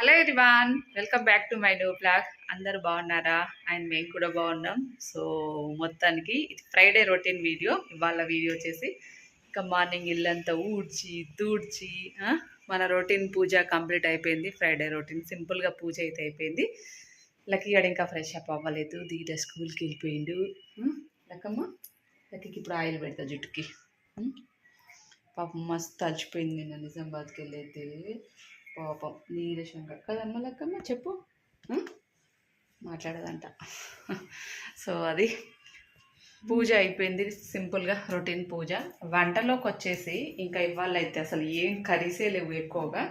Hello everyone welcome back to my new blog అందరు బాగున్నారా? And మేము కూడా బాగున్నాం. సో మొత్తానికి ఇది ఫ్రైడే రొటీన్ వీడియో ఇవాళ వీడియో చేసి ఇంకా మార్నింగ్ ఇల్లంతా ఊడ్చి తూడ్చి మన రొటీన్ పూజ కంప్లీట్ అయిపోయింది. ఫ్రైడే రొటీన్ సింపుల్గా పూజ అయితే అయిపోయింది. లక్కీ గడ ఇంకా ఫ్రెష్ అప్ అవ్వలేదు. దిగిట స్కూల్కి వెళ్ళిపోయిండు. లక్కమ్మ లక్కీకి ఇప్పుడు ఆయిల్ పెడతా జుట్టుకి. పాపం మస్తు తలిచిపోయింది నిన్న నిజామాబాద్కి వెళ్ళైతే. పాపం నీరసంగా. కదమ్మ లెక్కమ్మ చెప్పు. మాట్లాడదంట. సో అది పూజ అయిపోయింది సింపుల్గా రొటీన్ పూజ. వంటలోకి వచ్చేసి ఇంకా ఇవాళ అయితే అసలు ఏం కర్రీసే లేవు ఎక్కువగా.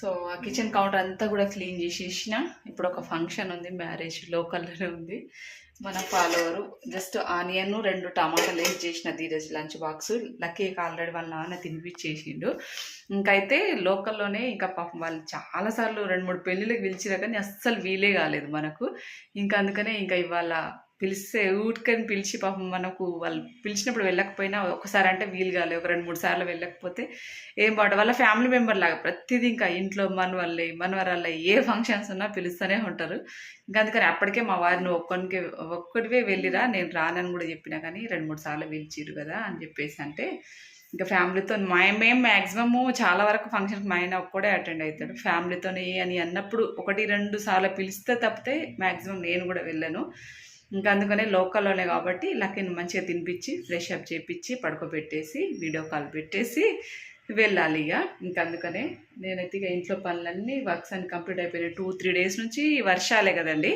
సో ఆ కిచెన్ కౌంటర్ అంతా కూడా క్లీన్ చేసేసిన. ఇప్పుడు ఒక ఫంక్షన్ ఉంది మ్యారేజ్ లోకల్లోనే ఉంది. మన ఫాలోవరు జస్ట్ ఆనియన్ రెండు టమాటాలు వేసి చేసిన ధీరజ్ లంచ్ బాక్స్ లక్కీకి ఆల్రెడీ వాళ్ళ నాన్న తినిపించేసిండు. ఇంకైతే లోకల్లోనే ఇంకా పాపం వాళ్ళు చాలాసార్లు రెండు మూడు పెళ్ళిళ్ళకి పిలిచినా కానీ అస్సలు వీలే కాలేదు మనకు. ఇంకా అందుకనే ఇంకా ఇవాళ పిలిస్తే ఊటుకని పిలిచి పాపం మనకు వాళ్ళు పిలిచినప్పుడు వెళ్ళకపోయినా ఒకసారి అంటే వీలు కాలేదు ఒక రెండు మూడు సార్లు వెళ్ళకపోతే ఏం బాట వాళ్ళ ఫ్యామిలీ మెంబర్ లాగా ప్రతిదీ ఇంకా ఇంట్లో మన వాళ్ళే మన వల్ల ఏ ఫంక్షన్స్ ఉన్నా పిలుస్తూనే ఉంటారు. ఇంకా అందుకని అప్పటికే మా వారిని ఒక్కరికి ఒక్కటివే వెళ్ళిరా నేను రానని కూడా చెప్పినా కానీ రెండు మూడు సార్లు పిలిచిరు కదా అని చెప్పేసి అంటే ఇంకా ఫ్యామిలీతో మా మేము మ్యాక్సిమము చాలా వరకు ఫంక్షన్కి మా ఆయన ఒక్కడే అటెండ్ అవుతాడు ఫ్యామిలీతోనే అని అన్నప్పుడు ఒకటి రెండు సార్లు పిలిస్తే తప్పితే మ్యాక్సిమం నేను కూడా వెళ్ళను. ఇంకా అందుకనే లోకల్లోనే కాబట్టి లక్కీని మంచిగా తినిపించి ఫ్రెష్ అప్ చేపించి పడుకోబెట్టేసి వీడియో కాల్ పెట్టేసి వెళ్ళాలి ఇక. ఇంకా అందుకనే నేనైతే ఇక ఇంట్లో పనులన్నీ వర్క్స్ అన్ని కంప్లీట్ అయిపోయినాయి. టూ త్రీ డేస్ నుంచి వర్షాలే కదండి.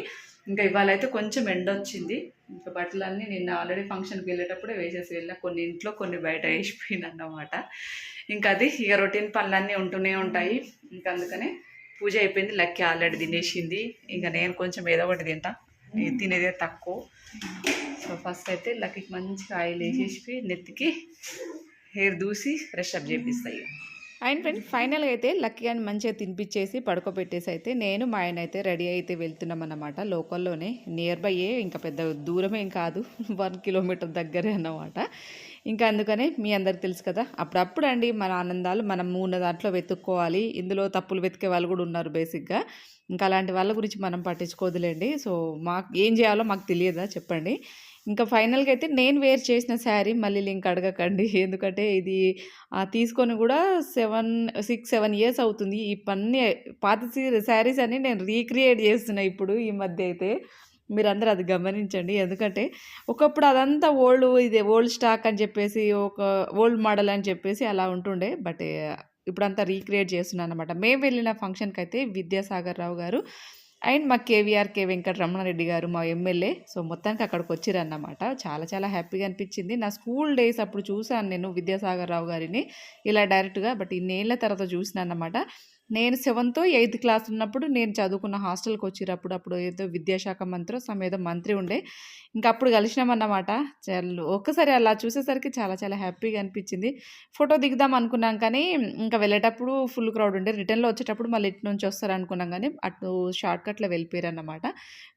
ఇంకా ఇవాళ అయితే కొంచెం ఎండ వచ్చింది. ఇంకా బట్టలన్నీ నిన్న ఆల్రెడీ ఫంక్షన్కి వెళ్ళేటప్పుడే వేసేసి వెళ్ళిన. కొన్ని ఇంట్లో కొన్ని బయట వేసిపోయిన అన్నమాట. ఇంకా అది ఇక రొటీన్ పనులన్నీ ఉంటూనే ఉంటాయి. ఇంకా అందుకనే పూజ అయిపోయింది. లక్కీ ఆల్రెడీ తినేసింది. ఇంకా నేను కొంచెం ఏదో ఒకటి తింటా. తినేదే తక్కువ. సో ఫస్ట్ అయితే లక్కీకి మంచిగా ఆయిల్ వేసేసి నెత్తికి హెయిర్ దూసి ఫ్రెష్ అప్ చేపిస్తాయి అండ్ ఫ్రెండ్ ఫైనల్గా అయితే లక్కీ అని మంచిగా తినిపించేసి పడుకోబెట్టేసి అయితే నేను మా ఆయన అయితే రెడీ అయితే వెళ్తున్నాం అన్నమాట లోకల్లోనే. నియర్ బై ఇంకా పెద్ద దూరమేం కాదు వన్ కిలోమీటర్ దగ్గరే అన్నమాట. ఇంకా అందుకనే మీ అందరికి తెలుసు కదా అప్పుడప్పుడు అండి మన ఆనందాలు మనం ఉన్న దాంట్లో వెతుక్కోవాలి ఇందులో తప్పులు వెతికే వాళ్ళు కూడా ఉన్నారు బేసిక్గా. ఇంకా అలాంటి వాళ్ళ గురించి మనం పట్టించుకోదులేండి. సో మాకు ఏం చేయాలో మాకు తెలియదా చెప్పండి. ఇంకా ఫైనల్గా అయితే నేను వేర్ చేసిన శారీ మళ్ళీ లింక్ అడగకండి. ఎందుకంటే ఇది తీసుకొని కూడా సెవెన్ సిక్స్ సెవెన్ ఇయర్స్ అవుతుంది. ఈ పన్ని పాత శారీస్ అన్ని నేను రీక్రియేట్ చేస్తున్నా ఇప్పుడు ఈ మధ్య అయితే. మీరందరూ అది గమనించండి. ఎందుకంటే ఒకప్పుడు అదంతా ఓల్డ్ ఇది ఓల్డ్ స్టాక్ అని చెప్పేసి ఒక ఓల్డ్ మోడల్ అని చెప్పేసి అలా ఉంటుండే. బట్ ఇప్పుడంతా రీక్రియేట్ చేస్తున్నాను అనమాట మేము వెళ్ళిన ఫంక్షన్కి అయితే విద్యాసాగర్ రావు గారు అండ్ మా కేవీఆర్ కే వెంకటరమణారెడ్డి గారు మా ఎమ్మెల్యే. సో మొత్తానికి అక్కడికి వచ్చిరన్నమాట. చాలా చాలా హ్యాపీగా అనిపించింది. నా స్కూల్ డేస్ అప్పుడు చూశాను నేను విద్యాసాగర్ రావు గారిని ఇలా డైరెక్ట్గా బట్ ఇన్నేళ్ళ తర్వాత చూసిన అన్నమాట నేను సెవెంత్ ఎయిత్ క్లాస్ ఉన్నప్పుడు నేను చదువుకున్న హాస్టల్కి వచ్చిరప్పుడు అప్పుడు ఏదో విద్యాశాఖ మంత్రి సమ ఏదో మంత్రి ఉండే. ఇంకా అప్పుడు కలిసినామన్నమాట. చాలా ఒక్కసారి అలా చూసేసరికి చాలా చాలా హ్యాపీగా అనిపించింది. ఫోటో దిగుదాం అనుకున్నాం కానీ ఇంకా వెళ్ళేటప్పుడు ఫుల్ క్రౌడ్ ఉండే. రిటర్న్లో వచ్చేటప్పుడు మళ్ళీ ఇటు నుంచి వస్తారు అనుకున్నాం కానీ అటు షార్ట్కట్లో వెళ్ళిపోయారు అన్నమాట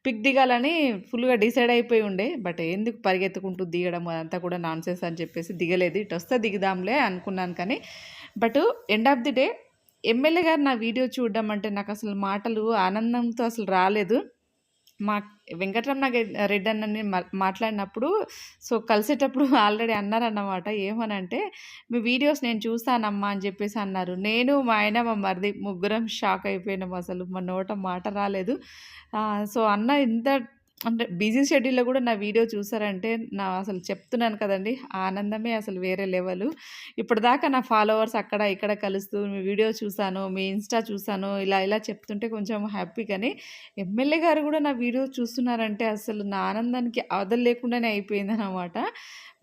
పిక్ దిగాలని ఫుల్గా డిసైడ్ అయిపోయి ఉండే. బట్ ఎందుకు పరిగెత్తుకుంటూ దిగడం అదంతా కూడా నాన్సెన్స్ అని చెప్పేసి దిగలేదు. ఇటు వస్తే దిగుదాంలే అనుకున్నాను కానీ but end of the day MLA గారు నా వీడియో చూడడం అంటే నాకు అసలు మాటలు ఆనందంతో అసలు రాలేదు. మా వెంకటరమణ రెడ్డి అన్నని మాట్లాడినప్పుడు సో కలిసేటప్పుడు ఆల్రెడీ అన్నారన్నమాట. ఏమనంటే మీ వీడియోస్ నేను చూస్తానమ్మా అని చెప్పేసి అన్నారు. నేను మా ఆయన మా మరిది ముగ్గురం షాక్ అయిపోయినాం అసలు. మా నోట మాట రాలేదు. సో అన్న ఇంత అంటే బిజీ షెడ్యూల్లో కూడా నా వీడియో చూసారంటే నా అసలు చెప్తున్నాను కదండి ఆ ఆనందమే అసలు వేరే లెవెల్. ఇప్పటిదాకా నా ఫాలోవర్స్ అక్కడ ఇక్కడ కలుస్తూ మీ వీడియో చూశాను మీ ఇన్స్టా చూసాను ఇలా ఇలా చెప్తుంటే కొంచెం హ్యాపీ కానీ ఎమ్మెల్యే గారు కూడా నా వీడియో చూస్తున్నారంటే అసలు నా ఆనందానికి అవధలు లేకుండానే అయిపోయింది అనమాట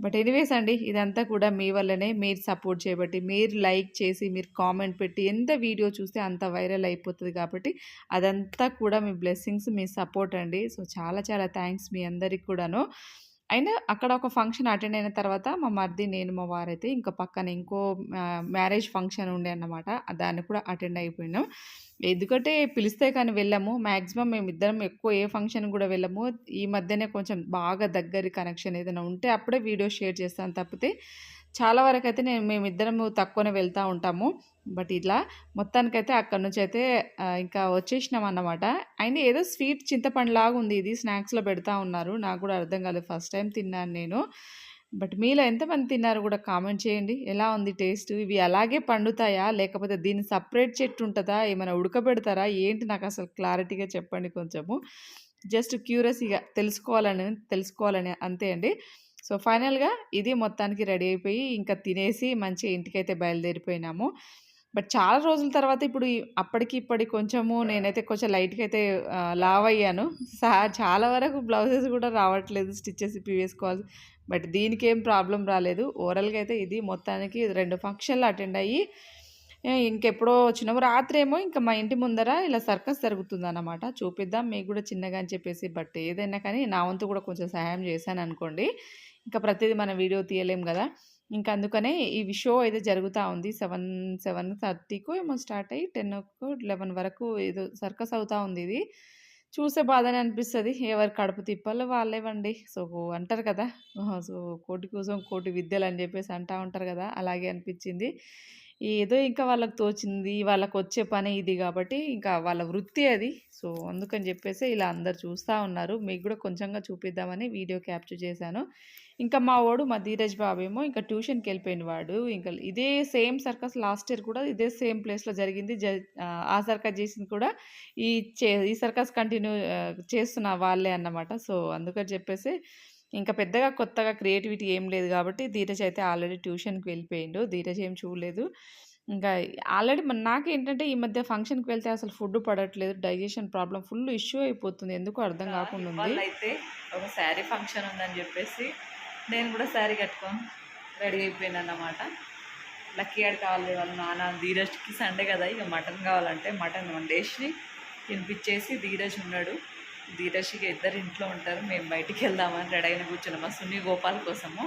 బట్ ఎనీవేస్ అండి ఇదంతా కూడా మీ వల్లనే మీరు సపోర్ట్ చేయబట్టి మీరు లైక్ చేసి మీరు కామెంట్ పెట్టి ఎంత వీడియో చూస్తే అంత వైరల్ అయిపోతుంది కాబట్టి అదంతా కూడా మీ బ్లెస్సింగ్స్ మీ సపోర్ట్ అండి. సో చాలా చాలా థ్యాంక్స్ మీ అందరికి కూడాను. అయినా అక్కడ ఒక ఫంక్షన్ అటెండ్ అయిన తర్వాత మా మరిది నేను మా వారైతే ఇంకా పక్కన ఇంకో మ్యారేజ్ ఫంక్షన్ ఉండే అన్నమాట. దాన్ని కూడా అటెండ్ అయిపోయినాం. ఎందుకంటే పిలిస్తే కానీ వెళ్ళాము. మ్యాక్సిమం మేము ఇద్దరం ఎక్కువ ఏ ఫంక్షన్ కూడా వెళ్ళము. ఈ మధ్యనే కొంచెం బాగా దగ్గర కనెక్షన్ ఏదైనా ఉంటే అప్పుడే వీడియో షేర్ చేస్తాను తప్పితే చాలా వరకు అయితే నేను మేమిద్దరము తక్కువనే వెళ్తూ ఉంటాము. బట్ ఇట్లా మొత్తానికైతే అక్కడి నుంచి అయితే ఇంకా వచ్చేసినామన్నమాట. అయినా ఏదో స్వీట్ చింతపండులాగుంది ఇది స్నాక్స్‌లో పెడతా ఉన్నారు. నాకు కూడా అర్థం కాలేదు. ఫస్ట్ టైం తిన్నాను నేను. బట్ మీలో ఎంతమంది తిన్నారు కూడా కామెంట్ చేయండి. ఎలా ఉంది టేస్ట్? ఇవి అలాగే పండుతాయా? లేకపోతే దీన్ని సపరేట్ చెట్టు ఉంటుందా ఏమైనా ఉడకబెడతారా? ఏంటి నాకు అసలు క్లారిటీగా చెప్పండి కొంచెము. జస్ట్ క్యూరియస్‌గా తెలుసుకోవాలని తెలుసుకోవాలని అంతే అండి. సో, ఫైనల్‌గా ఇది మొత్తానికి రెడీ అయిపోయి ఇంకా తినేసి మంచిగా ఇంటికైతే బయలుదేరిపోయినాము. బట్ చాలా రోజుల తర్వాత ఇప్పుడు అప్పటికి ఇప్పటికి కొంచెము నేనైతే కొంచెం లైట్‌గా అయితే లావ్ అయ్యాను సా చాలా వరకు బ్లౌజెస్ కూడా రావట్లేదు స్టిచ్చెస్ ఇప్పి వేసుకోవాలి. బట్ దీనికి ఏం ప్రాబ్లం రాలేదు. ఓవరాల్‌గా అయితే ఇది మొత్తానికి రెండు ఫంక్షన్‌లు అటెండ్ అయ్యి ఇంకెప్పుడో వచ్చినాము. రాత్రేమో ఇంకా మా ఇంటి ముందర ఇలా సర్కస్ జరుగుతుందన్నమాట. చూపిద్దాం మీకు కూడా చిన్నగా అని చెప్పేసి. బట్ ఏదైనా కానీ నా వంతు కూడా కొంచెం సహాయం చేశాను అనుకోండి ఇంకా ప్రతిదీ మనం వీడియో తీయలేం కదా ఇంకా అందుకనే ఈ షో అయితే జరుగుతూ ఉంది. 7, 7:30కో ఏమో స్టార్ట్ అయ్యి 10కో, 11 వరకు ఏదో సర్కస్ అవుతూ ఉంది ఇది. చూసే బాధనే అనిపిస్తుంది ఎవరి కడుపు తిప్పలు వాళ్ళేవండి. సో, అంటారు కదా! సో, కోటి కోసం కోటి విద్యలు అని చెప్పేసి అంటా ఉంటారు కదా అలాగే అనిపించింది ఏదో ఇంకా వాళ్ళకి తోచింది. వాళ్ళకొచ్చే పని ఇది కాబట్టి ఇంకా వాళ్ళ వృత్తి అది. సో, అందుకని చెప్పేసి ఇలా అందరు చూస్తూ ఉన్నారు. మీకు కూడా కొంచెంగా చూపిద్దామని వీడియో క్యాప్చర్ చేశాను. ఇంకా మా వోడు మా ధీరజ్ బాబేమో ఇంకా ట్యూషన్‌కెళ్ళిపోయిండు వాడు. ఇంకా ఇదే సేమ్ సర్కస్ లాస్ట్ ఇయర్ కూడా ఇదే సేమ్ ప్లేస్‌లో జరిగింది. జ ఆ సర్కస్ జేసింది కూడా ఈ చే ఈ సర్కస్ కంటిన్యూ చేస్తున్న వాళ్ళే అన్నమాట. సో, అందుకని చెప్పేసి ఇంకా పెద్దగా కొత్తగా క్రియేటివిటీ ఏం లేదు గాబట్టి ధీరజ్ అయితే ఆల్రెడీ ట్యూషన్‌కి వెళ్ళిపోయిండు. ధీరజ్ ఏం చూడలేదు. ఇంకా ఆల్రెడీ నాకేంటంటే ఈ మధ్య ఫంక్షన్‌కి వెళ్తే అసలు ఫుడ్ పడట్లేదు. డైజెషన్ ప్రాబ్లమ్ ఫుల్ ఇష్యూ అయిపోతుంది. ఎందుకో అర్థం ఇంకా గాకుండా ఉంది. ఇవాళైతే ఒక శారీ ఫంక్షన్ ఉందని జెప్పేసి నేను కూడా శారీ కట్టుకొని రెడీ అయిపోయానన్నమాట. లక్కీ గాడికి కావాలి వాళ్ళు నాన్న ధీరజ్‌కి సండే కదా ఇక మటన్ కావాలంటే మటన్ వండేసి తినిపించేసి ధీరజ్ ఉన్నాడు. ధీరజ్ ఇద్దరు ఇంట్లో ఉంటారు. మేము బయటికి వెళ్దామని రెడీ అయిన కూర్చున్నాం. మా సున్ని గోపాల్ కోసము.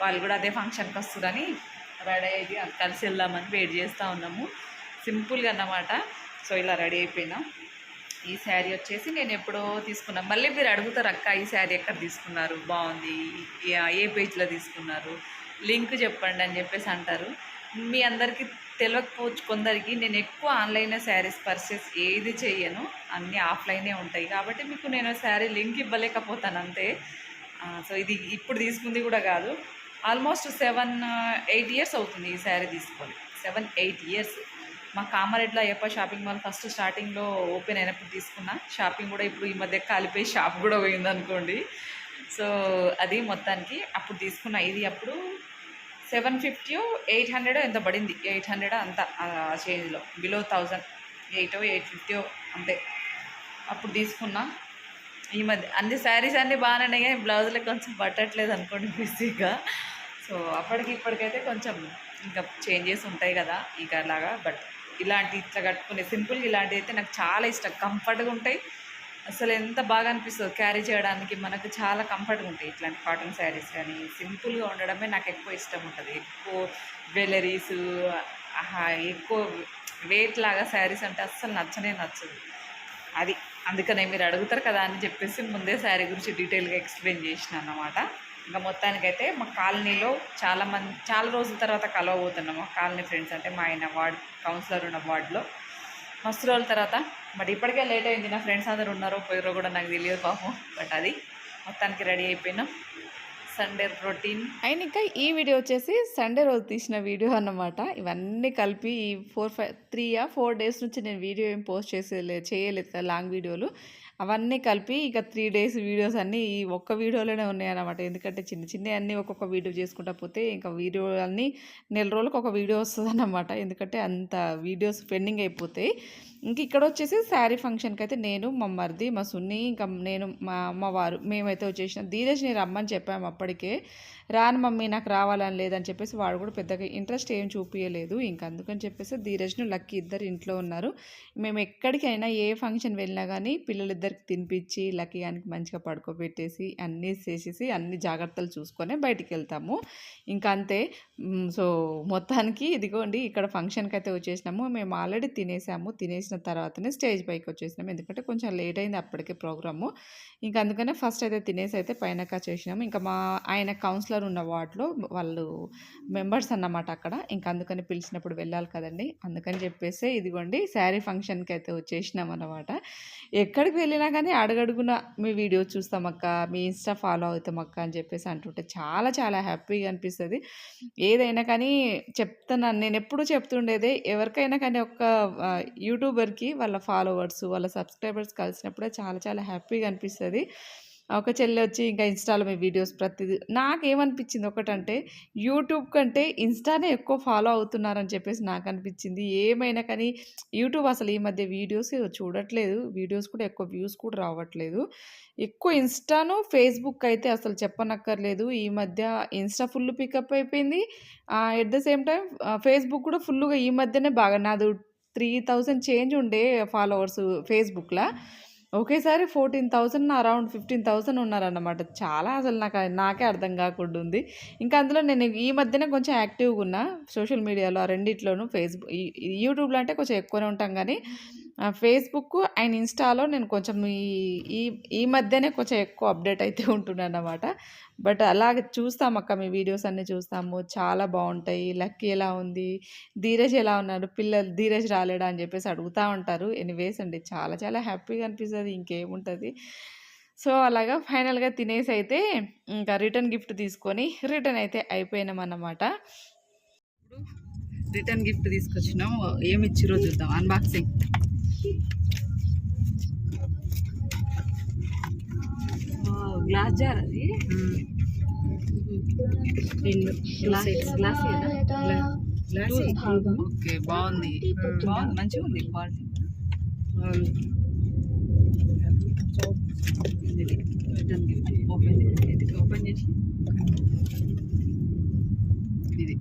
వాళ్ళు కూడా అదే ఫంక్షన్‌కి వస్తుందని రెడీ అయ్యి కలిసి వెళ్దామని వెయిట్ చేస్తూ ఉన్నాము. సింపుల్‌గా అన్నమాట. సో, ఇలా రెడీ అయిపోయినాం. ఈ శారీ వచ్చేసి నేను ఎప్పుడో తీసుకున్నాను మళ్ళీ మీరు అడుగుతారు అక్క ఈ శారీ ఎక్కడ తీసుకున్నారు? బాగుంది ఏ పేజ్‌లో తీసుకున్నారు? లింక్ చెప్పండి అని చెప్పేసి అంటారు. మీ అందరికీ తెలియకపోవచ్చు కొందరికి నేను ఎక్కువ ఆన్‌లైన్‌లో శారీస్ పర్చేస్ ఏది చేయను అన్నీ ఆఫ్‌లైనే ఉంటాయి. కాబట్టి మీకు నేను శారీ లింక్ ఇవ్వలేకపోతాను అంతే. సో, ఇది ఇప్పుడు తీసుకుంది కూడా కాదు ఆల్మోస్ట్ 7, 8 ఇయర్స్ అవుతుంది ఈ శారీ తీసుకొని. 7, 8 ఇయర్స్. మా కామారెడ్డిలో అయ్యప్ప షాపింగ్ మాల్ ఫస్ట్ స్టార్టింగ్‌లో ఓపెన్ అయినప్పుడు తీసుకున్న షాపింగ్ కూడా ఇప్పుడు ఈ మధ్య కాలిపోయి షాప్ కూడా పోయిందనుకోండి. సో, అది మొత్తానికి అప్పుడు తీసుకున్న. ఇది అప్పుడు సెవెన్ ఫిఫ్టీ ఎయిట్ హండ్రెడ్ ఎంత పడింది. 800 అంతా ఆ చేంజ్‌లో. బిలో థౌజండ్ ఎయిటో, 850 అంతే. అప్పుడు తీసుకున్నా. ఈ మధ్య అన్ని శారీస్ అన్నీ బాగానే ఉన్నాయి కానీ బ్లౌజులే కొంచెం పట్టట్లేదు అనుకోండి బిజీగా సో, అప్పటికి ఇప్పటికైతే కొంచెం ఇంకా చేంజెస్ ఉంటాయి కదా ఇక అలాగా బట్ ఇలాంటి ఇట్లా కట్టుకునే సింపుల్‌గా ఇలాంటివైతే నాకు చాలా ఇష్టం. కంఫర్ట్‌గా ఉంటాయి. అసలు ఎంత బాగా అనిపిస్తుంది క్యారీ చేయడానికి మనకు చాలా కంఫర్ట్‌గా ఉంటాయి. ఇట్లాంటి కాటన్ శారీస్ కానీ సింపుల్‌గా ఉండడమే నాకు ఎక్కువ ఇష్టం ఉంటుంది ఎక్కువ జ్యువెలరీస్ ఎక్కువ వెయిట్ లాగా శారీస్ అంటే అస్సలు నచ్చనే నచ్చదు. అది. అందుకనే మీరు అడుగుతారు కదా! అని చెప్పేసి ముందే శారీ గురించి డీటెయిల్‌గా ఎక్స్‌ప్లెయిన్ చేసిన అన్నమాట. ఇంకా మొత్తానికైతే మా కాలనీలో చాలా మంది చాలా రోజుల తర్వాత కలవబోతున్నాం. మా కాలనీ ఫ్రెండ్స్ అంటే మా ఆయన వార్డ్ కౌన్సిలర్ ఉన్న వార్డ్‌లో. మస్తు రోజుల తర్వాత బట్ ఇప్పటికే లేట్ అయింది. నా ఫ్రెండ్స్ అందరు ఉన్నారో పోయారో కూడా నాకు తెలియదు పాపం. బట్ అది. మొత్తానికి రెడీ అయిపోయినాం. Sunday routine. అండ్ ఇంకా ఈ వీడియో వచ్చేసి సండే రోజు తీసిన వీడియో అన్నమాట. ఇవన్నీ కలిపి ఈ 4, 5 3 4 డేస్ నుంచి నేను వీడియో ఏం పోస్ట్ చేసే చేయలేదు లాంగ్ వీడియోలు. అవన్నీ కలిపి ఇక త్రీ డేస్ వీడియోస్ అన్నీ ఈ ఒక్క వీడియోలోనే ఉన్నాయన్నమాట. ఎందుకంటే చిన్న చిన్నవి అన్నీ ఒక్కొక్క వీడియో చేసుకుంటా పోతే ఇంకా వీడియో అన్నీ నెల రోజులకు ఒక వీడియో వస్తుంది ఎందుకంటే అంత వీడియోస్ పెండింగ్ అయిపోతాయి. ఇంక ఇక్కడొచ్చేసి శారీ ఫంక్షన్కి అయితే నేను, మా మరిది, మా సున్ని ఇంకా నేను, మా అమ్మవారు మేమైతే వచ్చేసినాం. ధీరజ్‌ని రమ్మని చెప్పాము అప్పటికే. రాను మమ్మీ నాకు రావాలని లేదని చెప్పేసి వాడు కూడా పెద్దగా ఇంట్రెస్ట్ ఏం చూపియలేదు. ఇంక అందుకని చెప్పేసి ధీరజ్‌ను, లక్కీ ఇద్దరు ఇంట్లో ఉన్నారు. మేము ఎక్కడికైనా ఏ ఫంక్షన్ వెళ్ళినా కానీ పిల్లలిద్దరికి తినిపించి లక్కీ గానికి మంచిగా పడుకోబెట్టేసి, అన్నీ చేసేసి, అన్ని జాగ్రత్తలు చూసుకొని బయటికి వెళ్తాము ఇంక అంతే. సో, మొత్తానికి ఇదిగోండి ఇక్కడ ఫంక్షన్కి అయితే వచ్చేసినాము. మేము ఆల్రెడీ తినేసాము. తినేసి చేసిన తర్వాతనే స్టేజ్ పైకి వచ్చేసినాం ఎందుకంటే కొంచెం లేట్ అయింది అప్పటికే ప్రోగ్రాము. ఇంకా అందుకనే ఫస్ట్ అయితే తినేసి అయితే పైనక చేసినాము. ఇంకా మా ఆయన కౌన్సిలర్ ఉన్న వార్డులో వాళ్ళు మెంబర్స్ అన్నమాట అక్కడ. ఇంకా అందుకని పిలిచినప్పుడు వెళ్ళాలి కదండి. అందుకని చెప్పేసి ఇదిగోండి శారీ ఫంక్షన్కి అయితే వచ్చేసినాం అన్నమాట. ఎక్కడికి వెళ్ళినా కానీ అడుగడుగున మీ వీడియో చూస్తామక్క మీ ఇన్స్టా ఫాలో అవుతామక్క అని చెప్పేసి అంటుంటే చాలా చాలా హ్యాపీగా అనిపిస్తుంది. ఏదైనా కానీ చెప్తున్నాను. నేను ఎప్పుడు చెప్తుండేది ఎవరికైనా కానీ ఒక యూట్యూబ్ యూట్యూబర్కి వాళ్ళ ఫాలోవర్స్ వాళ్ళ సబ్స్క్రైబర్స్ కలిసినప్పుడే చాలా చాలా హ్యాపీగా అనిపిస్తుంది. ఒక చెల్లి వచ్చి ఇంకా ఇన్స్టాలో మీ వీడియోస్ ప్రతిదీ నాకేమనిపించింది ఒకటంటే యూట్యూబ్ కంటే ఇన్స్టానే ఎక్కువ ఫాలో అవుతున్నారని చెప్పేసి నాకు అనిపించింది ఏమైనా కానీ యూట్యూబ్ అసలు ఈ మధ్య వీడియోస్ చూడట్లేదు వీడియోస్ కూడా ఎక్కువ వ్యూస్ కూడా రావట్లేదు. ఎక్కువ ఇన్స్టాను ఫేస్బుక్ అయితే అసలు చెప్పనక్కర్లేదు. ఈ మధ్య ఇన్స్టా ఫుల్ పికప్ అయిపోయింది. At the same time Facebook కూడా ఫుల్గా ఈ మధ్యనే బాగా నాది త్రీ థౌజండ్ చేంజ్ ఉండే ఫాలోవర్స్ ఫేస్బుక్లో. ఒకేసారి fourteen thousand around fifteen thousand ఉన్నారన్నమాట. చాలా అసలు నాకు నాకే అర్థం కాకుండా ఉంది ఇంకా అందులో నేను ఈ మధ్యన కొంచెం యాక్టివ్గా ఉన్నా సోషల్ మీడియాలో ఆ రెండిట్లోనూ ఫేస్బుక్ యూట్యూబ్లో అంటే కొంచెం ఎక్కువనే ఉంటాం కానీ ఫేస్బుక్ అండ్ ఇన్స్టాలో నేను కొంచెం ఈ ఈ ఈ మధ్యనే కొంచెం ఎక్కువ అప్డేట్ అయితే ఉంటున్నాను అనమాట బట్ అలాగే చూస్తాం అక్క మీ వీడియోస్ అన్నీ చూస్తాము. చాలా బాగుంటాయి. లక్కీ ఎలా ఉంది? ధీరజ్ ఎలా ఉన్నారు పిల్లలు ధీరజ్ రాలేడా అని చెప్పేసి అడుగుతూ ఉంటారు. ఎనీవేస్ అండి చాలా చాలా హ్యాపీగా అనిపిస్తుంది ఇంకేముంటుంది. సో అలాగా ఫైనల్గా తినేసి అయితే ఇంకా రిటర్న్ గిఫ్ట్ తీసుకొని రిటర్న్ అయితే అయిపోయినాం అన్నమాట. రిటర్న్ గిఫ్ట్ తీసుకొచ్చినాం. ఏమి ఇచ్చిరో చూద్దాం. అన్బాక్సింగ్. గ్లాస్ జార్ అది. గ్లాస్ ఓకే బాగుంది. బాగుంది. మంచిగా ఉంది క్వాలిటీ. రిటర్న్ గిఫ్ట్ ఓపెన్ ఇది ఓపెన్ చేసి ఇది.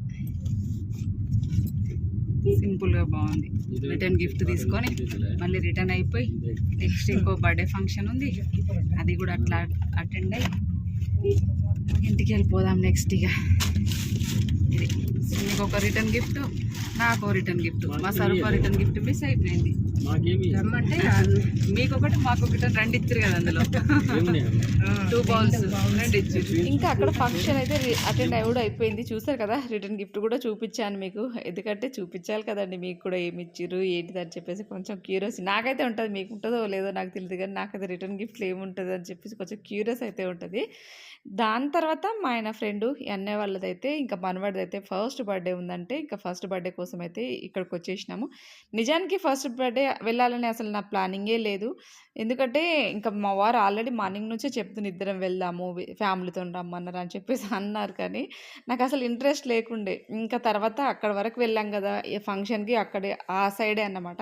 సింపుల్గా బాగుంది. రిటర్న్ గిఫ్ట్ తీసుకొని మళ్ళీ రిటర్న్ అయిపోయి నెక్స్ట్ ఇంకో బర్త్డే ఫంక్షన్ ఉంది. అది కూడా అట్లా అటెండ్ అయ్యి ఇంటికి వెళ్ళిపోదాం నెక్స్ట్ ఇక. ఇది. మీకు ఒక రిటర్న్ గిఫ్ట్ నాకు రిటర్న్ గిఫ్ట్ మా సరుకు రిటర్న్ గిఫ్ట్ మిస్ అయిపోయింది. మీకు ఒకటి మాకు ఒకటి రెండు ఇచ్చారు కదా అందులో. టూ బౌల్స్ రెండు ఇచ్చారు ఇంకా అక్కడ ఫంక్షన్ అయితే అటెండ్ అయి కూడా అయిపోయింది. చూసారు కదా రిటర్న్ గిఫ్ట్ కూడా చూపించాను మీకు. ఎందుకంటే చూపించాలి కదండి మీకు కూడా ఏమి ఇచ్చారు ఏంటిది అని చెప్పేసి కొంచెం క్యూరియస్ నాకైతే ఉంటుంది మీకు ఉంటుందో లేదో నాకు తెలియదు కానీ నాకైతే రిటర్న్ గిఫ్ట్లు ఏముంటుంది అని చెప్పేసి కొంచెం క్యూరియస్ అయితే ఉంటుంది. దాని తర్వాత మా ఆయన ఫ్రెండ్ అన్నయ్య వాళ్ళదైతే ఇంకా మనవాడిదైతే ఫస్ట్ బర్త్డే ఉందంటే ఇంకా ఫస్ట్ బర్త్డే కోసం అయితే ఇక్కడికి వచ్చేసినాము నిజానికి ఫస్ట్ బర్త్డే వెళ్ళాలని అసలు నా ప్లానింగే లేదు. ఎందుకంటే ఇంకా మా వారు ఆల్రెడీ మార్నింగ్ నుంచే చెప్తున్న ఇద్దరం వెళ్దాము ఫ్యామిలీతో రమ్మన్నారు అని చెప్పేసి అన్నారు. కానీ నాకు అసలు ఇంట్రెస్ట్ లేకుండే. ఇంకా తర్వాత అక్కడ వరకు వెళ్ళాం కదా ఈ ఫంక్షన్కి అక్కడే ఆ సైడే అన్నమాట.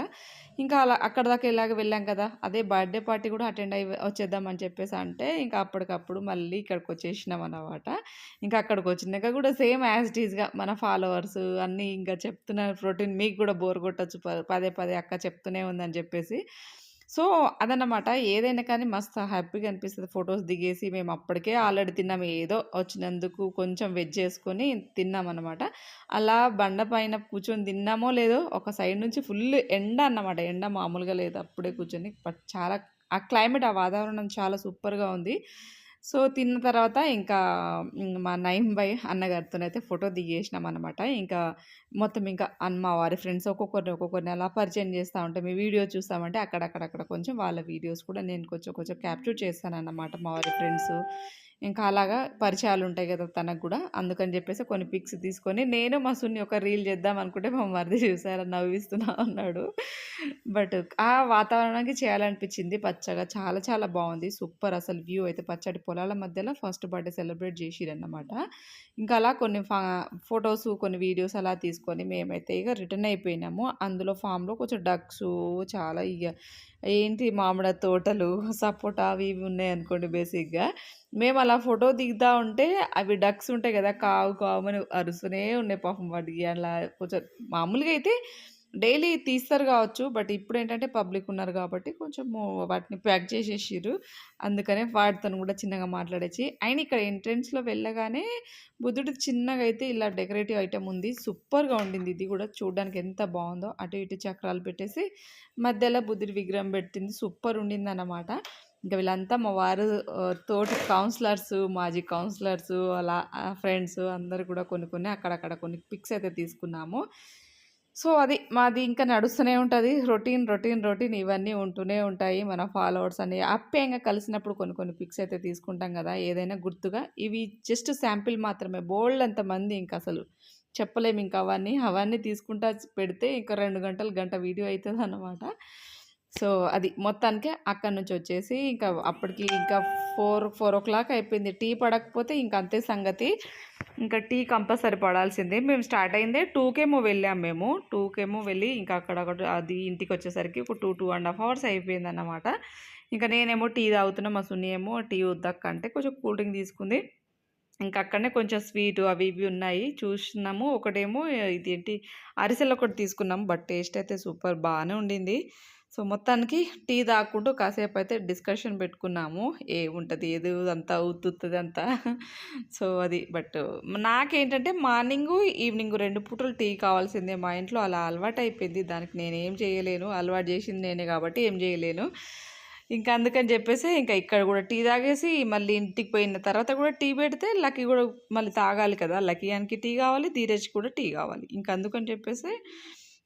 ఇంకా అలా అక్కడ దాకా ఇలాగ వెళ్ళాం కదా అదే బర్త్డే పార్టీ కూడా అటెండ్ అయ్యి వచ్చేద్దాం అని చెప్పేసి అంటే ఇంకా అప్పటికప్పుడు మళ్ళీ ఇక్కడికి వచ్చేసినాం అన్నమాట. ఇంకా అక్కడికి వచ్చినాక కూడా సేమ్ యాజ్ ఇట్ మన ఫాలోవర్స్ అన్నీ ఇంకా చెప్తున్నారు ప్రోటీన్ మీకు కూడా బోర్ కొట్టచ్చు పదే పదే అక్క చెప్తూనే ఉందని చెప్పేసి సో అదనమాట ఏదైనా కానీ మస్తు హ్యాపీగా అనిపిస్తుంది. ఫొటోస్ దిగేసి మేము అప్పటికే ఆల్రెడీ తిన్నాం. ఏదో వచ్చినందుకు కొంచెం వెజ్ చేసుకొని తిన్నాం అనమాట అలా బండ పైన కూర్చొని తిన్నామో లేదో ఒక సైడ్ నుంచి ఫుల్ ఎండ అన్నమాట. ఎండ మామూలుగా లేదు. అప్పుడే కూర్చొని. బట్ చాలా ఆ క్లైమేట్ ఆ వాతావరణం చాలా సూపర్గా ఉంది. సో తిన్న తర్వాత ఇంకా మా నయం బై అన్నగారితోనైతే ఫోటో దిగేసినాం అనమాట ఇంకా మొత్తం ఇంకా అన్ మా వారి ఫ్రెండ్స్ ఒక్కొక్కరిని ఒక్కొక్కరిని అలా పరిచయం చేస్తూ ఉంటాం మీ వీడియో చూస్తామంటే అక్కడక్కడక్కడ కొంచెం వాళ్ళ వీడియోస్ కూడా నేను కొంచెం కొంచెం క్యాప్చర్ చేస్తాను అన్నమాట మా వారి ఫ్రెండ్స్. ఇంకా అలాగా పరిచయాలు ఉంటాయి కదా తనకు కూడా. అందుకని చెప్పేసి కొన్ని పిక్స్ తీసుకొని నేను మా సున్ని ఒక రీల్ చేద్దాం అనుకుంటే మా మరిది చూసారని నవ్విస్తున్నా అన్నాడు. బట్ ఆ వాతావరణానికి చేయాలనిపించింది పచ్చగా. చాలా చాలా బాగుంది. సూపర్ అసలు వ్యూ అయితే పచ్చడి పొలాల మధ్యలో ఫస్ట్ బర్త్డే సెలబ్రేట్ చేసిరన్నమాట. ఇంకా అలా కొన్ని ఫా ఫొటోస్ కొన్ని వీడియోస్ అలా తీసుకొని మేమైతే ఇక రిటర్న్ అయిపోయినాము. అందులో ఫామ్లో కొంచెం డక్స్ చాలా ఇక ఏంటి మామిడి తోటలు సపోటా అవి ఇవి ఉన్నాయి అనుకోండి బేసిక్గా. మేము అలా ఫోటో దిగుతా ఉంటే అవి డక్స్ ఉంటాయి కదా కావు కావు అని అరుస్తూనే ఉన్నాయి పాపం వాటికి. అలా కొంచెం మామూలుగా అయితే డైలీ తీస్తారు కావచ్చు బట్ ఇప్పుడు ఏంటంటే పబ్లిక్ ఉన్నారు కాబట్టి కొంచెం వాటిని ప్యాక్ చేసేసారు అందుకనే వాటితో కూడా చిన్నగా మాట్లాడేసి అయినా ఇక్కడ ఎంట్రెన్స్లో వెళ్ళగానే బుద్ధుడు చిన్నగా అయితే ఇలా డెకరేటివ్ ఐటమ్ ఉంది సూపర్గా ఉండింది. ఇది కూడా చూడడానికి ఎంత బాగుందో అటు ఇటు చక్రాలు పెట్టేసి మధ్యలో బుద్ధుడి విగ్రహం పెట్టింది సూపర్ ఉండింది అన్నమాట ఇంకా వీళ్ళంతా మా వారు తోటి కౌన్సిలర్స్ మాజీ కౌన్సిలర్స్ అలా ఫ్రెండ్స్ అందరు కూడా కొన్ని కొన్ని అక్కడక్కడ కొన్ని పిక్స్ అయితే తీసుకున్నాము. సో అది మాది ఇంకా నడుస్తూనే ఉంటుంది. రొటీన్ రొటీన్ రొటీన్ ఇవన్నీ ఉంటూనే ఉంటాయి మన ఫాలోవర్స్ అని అప్పేంగా కలిసినప్పుడు కొన్ని కొన్ని పిక్స్ అయితే తీసుకుంటాం కదా ఏదైనా గుర్తుగా. ఇవి జస్ట్ శాంపిల్ మాత్రమే. బోల్డ్ అంత మంది ఇంకా అసలు చెప్పలేము ఇంకా అవన్నీ. అవన్నీ తీసుకుంటా పెడితే ఇంకా రెండు గంటలు గంట వీడియో అవుతుంది అన్నమాట సో అది మొత్తానికి అక్కడి నుంచి వచ్చేసి ఇంకా అప్పటికి ఇంకా ఫోర్ ఫోర్ ఓ క్లాక్ అయిపోయింది. టీ పడకపోతే ఇంకా అంతే సంగతి. ఇంకా టీ కంపల్సరీ పడాల్సిందే. మేము స్టార్ట్ అయిందే టూకేమో వెళ్ళాం మేము. టూకేమో వెళ్ళి ఇంకా అక్కడ అది ఇంటికి వచ్చేసరికి ఒక two two and half hours అయిపోయింది అన్నమాట ఇంకా నేనేమో టీ తాగుతున్నా మా సున్ని ఏమో టీ వద్దక్క అంటే కొంచెం కూల్ డ్రింక్ తీసుకుంది. ఇంకా అక్కడనే కొంచెం స్వీట్ అవి ఇవి ఉన్నాయి. చూసినాము. ఒకటేమో ఇదేంటి అరిసెలు ఒకటి తీసుకున్నాము బట్ టేస్ట్ అయితే సూపర్ బాగానే ఉండింది. సో మొత్తానికి టీ తాగుకుంటూ కాసేపు అయితే డిస్కషన్ పెట్టుకున్నాము. ఏ ఉంటుంది ఏది అంతా ఉత్తుతుంది అంతా సో అది బట్ నాకేంటంటే మార్నింగ్ ఈవినింగ్ రెండు పూటలు టీ కావాల్సిందే. మా ఇంట్లో అలా అలవాటు అయిపోయింది దానికి నేను ఏం చేయలేను. అలవాటు చేసింది నేనే కాబట్టి ఏం చేయలేను. ఇంకా అందుకని చెప్పేసి ఇంకా ఇక్కడ కూడా టీ తాగేసి మళ్ళీ ఇంటికి పోయిన తర్వాత కూడా టీ పెడితే లక్కీ కూడా మళ్ళీ తాగాలి కదా. లక్కీ అనికి టీ కావాలి ధీరజ్ కూడా టీ కావాలి. ఇంకా అందుకని చెప్పేసి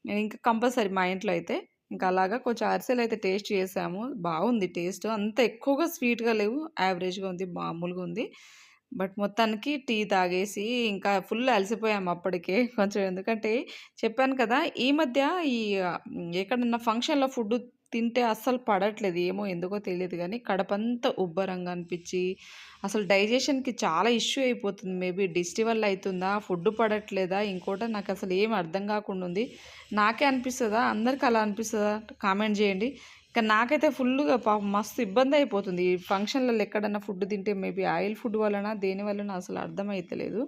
నేను ఇంకా కంపల్సరీ మా ఇంట్లో అయితే ఇంకా అలాగా కొంచెం అరిసెలు అయితే టేస్ట్ చేసాము. బాగుంది టేస్ట్. అంత ఎక్కువగా స్వీట్గా లేవు. యావరేజ్గా ఉంది మామూలుగా ఉంది. బట్ మొత్తానికి టీ తాగేసి ఇంకా ఫుల్ అలసిపోయాము అప్పటికే. కొంచెం ఎందుకంటే చెప్పాను కదా ఈ మధ్య ఈ ఎక్కడన్నా ఫంక్షన్లో ఫుడ్ తింటే అస్సలు పడట్లేదు ఏమో ఎందుకో తెలియదు కానీ కడపంతా ఉబ్బరంగా అనిపించి అసలు డైజెషన్కి చాలా ఇష్యూ అయిపోతుంది. మేబీ డిస్టి వల్ల అవుతుందా ఫుడ్ పడట్లేదా ఇంకోట నాకు అసలు ఏం అర్థం కాకుండా ఉంది. నాకే అనిపిస్తుందా? అందరికీ అలా అనిపిస్తుందా? కామెంట్ చేయండి. ఇంకా నాకైతే ఫుల్గా మస్తు ఇబ్బంది అయిపోతుంది. ఈ ఫంక్షన్లలో ఎక్కడన్నా ఫుడ్ తింటే మేబీ ఆయిల్ ఫుడ్ వలన దేని వలన అసలు అర్థమైతలేదు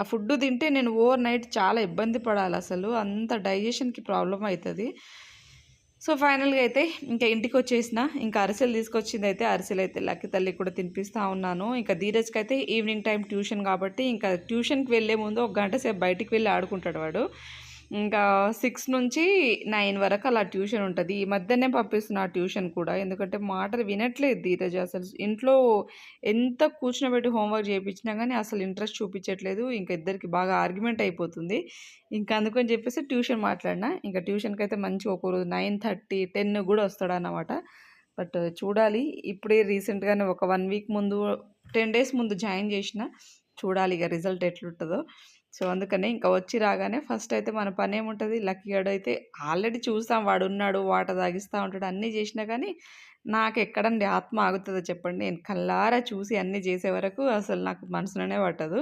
ఆ ఫుడ్ తింటే నేను ఓవర్ నైట్ చాలా ఇబ్బంది పడాలి అసలు. అంత డైజెషన్కి ప్రాబ్లం అవుతుంది సో ఫైనల్గా అయితే ఇంకా ఇంటికి వచ్చేసిన ఇంకా అరిసెలు తీసుకొచ్చింది అయితే అరిసెలు అయితే లక్కి తల్లి కూడా తినిపిస్తూ ఉన్నాను. ఇంకా ధీరజ్కి అయితే ఈవినింగ్ టైం ట్యూషన్ కాబట్టి ఇంకా ట్యూషన్కి వెళ్ళే ముందు ఒక గంట సేపు బయటికి వెళ్ళి ఆడుకుంటాడు వాడు. ఇంకా సిక్స్ నుంచి నైన్ వరకు అలా ట్యూషన్ ఉంటుంది. ఈ మధ్యనే పంపిస్తున్నా ఆ ట్యూషన్ కూడా. ఎందుకంటే మాటలు వినట్లేదు ధీరజ్ అసలు ఇంట్లో ఎంత కూర్చునబెట్టి హోంవర్క్ చేయించినా కానీ అసలు ఇంట్రెస్ట్ చూపించట్లేదు. ఇంకా ఇద్దరికి బాగా ఆర్గ్యుమెంట్ అయిపోతుంది. ఇంకా అందుకని చెప్పేసి ట్యూషన్ మాట్లాడినా. ఇంకా ట్యూషన్కి అయితే మంచి ఒక రోజు నైన్ థర్టీ టెన్ కూడా వస్తాడు అన్నమాట బట్ చూడాలి. ఇప్పుడే రీసెంట్గానే ఒక వన్ వీక్ ముందు టెన్ డేస్ ముందు జాయిన్ చేసిన చూడాలి ఇక రిజల్ట్ ఎట్లుంటుందో. సో అందుకని ఇంకా వచ్చి రాగానే ఫస్ట్ అయితే మన పని ఏముంటుంది లక్కీ గడు అయితే ఆల్రెడీ చూస్తాం వాడు ఉన్నాడు వాటర్ తాగిస్తూ ఉంటాడు అన్నీ చేసినా కానీ నాకు ఎక్కడండి ఆత్మ ఆగుతుందో చెప్పండి. నేను కల్లారా చూసి అన్నీ చేసే వరకు అసలు నాకు మనసులోనే పట్టదు.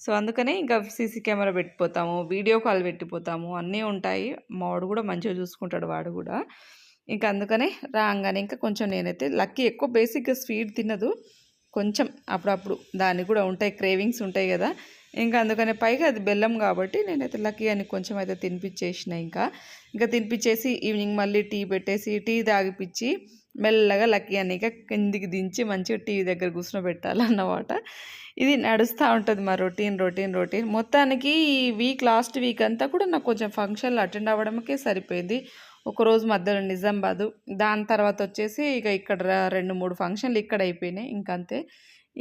సో అందుకనే ఇంకా సీసీ కెమెరా పెట్టిపోతాము వీడియో కాల్ పెట్టిపోతాము అన్నీ ఉంటాయి. మావాడు కూడా మంచిగా చూసుకుంటాడు వాడు కూడా. ఇంకా అందుకనే రాగానే ఇంకా కొంచెం నేనైతే లక్కీ ఎక్కువ బేసిక్గా స్వీట్ తినదు. కొంచెం అప్పుడప్పుడు దానికి కూడా ఉంటాయి క్రేవింగ్స్ ఉంటాయి కదా. ఇంకా అందుకనే పైగా అది బెల్లం కాబట్టి నేనైతే లక్కీ అని కొంచెం అయితే తినిపించేసిన ఇంకా. ఇంకా తినిపించేసి ఈవినింగ్ మళ్ళీ టీ పెట్టేసి టీ తాగిపించి మెల్లగా లక్కీ అని ఇంకా కిందికి దించి మంచిగా టీవీ దగ్గర కూర్చోబెట్టాలన్నమాట. ఇది నడుస్తూ ఉంటుంది మా రొటీన్ రొటీన్ రొటీన్. మొత్తానికి ఈ వీక్ లాస్ట్ వీక్ అంతా కూడా నాకు కొంచెం ఫంక్షన్లు అటెండ్ అవ్వడానికే సరిపోయింది. ఒకరోజు మధ్యలో నిజామాబాదు దాని తర్వాత వచ్చేసి ఇక ఇక్కడ రెండు మూడు ఫంక్షన్లు ఇక్కడ అయిపోయినాయి. ఇంకంతే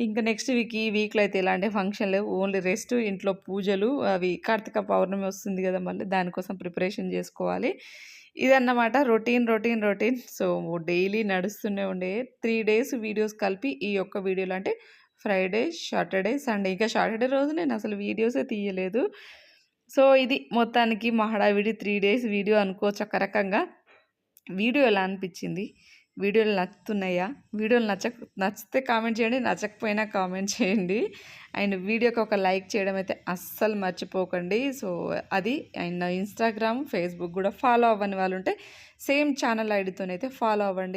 ఇంకా నెక్స్ట్ వీక్ ఈ వీక్లో అయితే ఎలాంటి ఫంక్షన్ లేవు. ఓన్లీ రెస్ట్ ఇంట్లో పూజలు అవి కార్తీక పౌర్ణమి వస్తుంది కదా మళ్ళీ దానికోసం ప్రిపరేషన్ చేసుకోవాలి. ఇదన్నమాట routine routine routine. So daily నడుస్తూనే ఉండే త్రీ డేస్ వీడియోస్ కలిపి ఈ యొక్క వీడియోలు. అంటే ఫ్రైడే సాటర్డే సండే. ఇంకా సాటర్డే రోజు నేను అసలు వీడియోసే తీయలేదు. సో ఇది మొత్తానికి మా హడావిడి త్రీ డేస్ వీడియో అనుకోవచ్చు ఒక రకంగా. వీడియో ఎలా అనిపించింది? వీడియోలు నచ్చుతున్నాయా? వీడియోలు నచ్చ నచ్చితే కామెంట్ చేయండి నచ్చకపోయినా కామెంట్ చేయండి. అండ్ వీడియోకి ఒక లైక్ చేయడం అయితే అస్సలు మర్చిపోకండి. సో అది అండ్ ఇన్స్టాగ్రామ్ ఫేస్బుక్ కూడా ఫాలో అవ్వని వాళ్ళు ఉంటే సేమ్ ఛానల్ ఐడితోనైతే ఫాలో అవ్వండి.